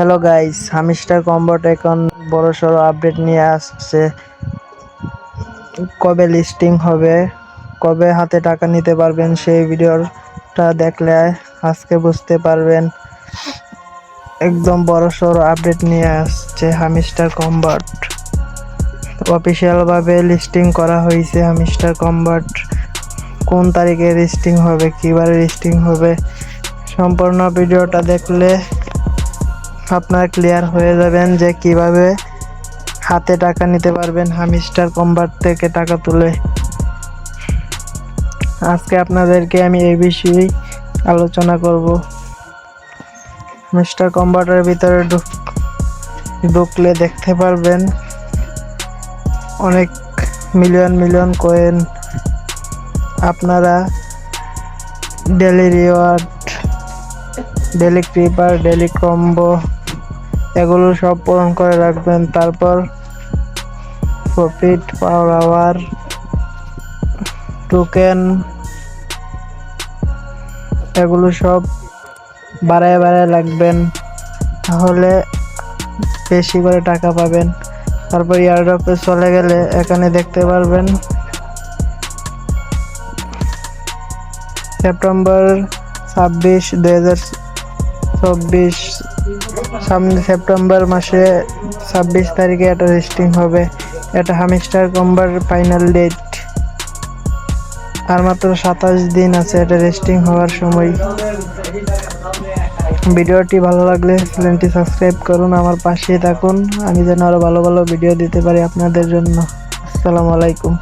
Hello guys hamster কম্বট এখন বড় সড়ো আপডেট নিয়ে আসছে। কবে লিস্টিং হবে? কবে হাতে টাকা নিতে পারবেন সেই ভিডিওটা দেখলে আজকে বুঝতে পারবেন। একদম বড় সড়ো আপডেট নিয়ে আসছে হামিস্টার কম্বট অফিসিয়ালভাবে লিস্টিং করা হয়েছে হামিস্টার কম্বট কোন তারিখে লিস্টিং হবে কিবারে লিস্টিং হবে, সম্পূর্ণ ভিডিওটা দেখলে আপনারা ক্লিয়ার হয়ে যাবেন যে কীভাবে হাতে টাকা নিতে পারবেন হামিস্টার কম্বার থেকে টাকা তুলে। আজকে আপনাদেরকে আমি এই বিষয়ে আলোচনা করব। মিস্টার কম্বাটের ভিতরে ঢুক- ঢুকলে দেখতে পারবেন অনেক মিলিয়ন মিলিয়ন কয়েন আপনারা daily reward daily cipher daily combo এগুলো সব পূরণ করে রাখবেন। তারপর প্রফিট পাওয়ার আওয়ার টোকেন এগুলো সব বাড়ায় বাড়ায় লাগবেন তাহলে বেশি করে টাকা পাবেন। তারপর ইয়ারড্রপে চলে গেলে এখানে দেখতে পারবেন সেপ্টেম্বর ছাব্বিশ, দুই হাজার চব্বিশ সামনে সেপ্টেম্বর মাসে ছাব্বিশ তারিখে এটা রেস্টিং হবে। এটা হামিস্টার কম্বার ফাইনাল ডেট আর মাত্র সাতাশ দিন আছে এটা রেস্টিং হওয়ার সময়। ভিডিওটি ভালো লাগলে চ্যানেলটি সাবস্ক্রাইব করুন, আমার পাশে থাকুন। আমি যেন আরও ভালো ভালো ভিডিও দিতে পারি আপনাদের জন্য। আসসালামু আলাইকুম।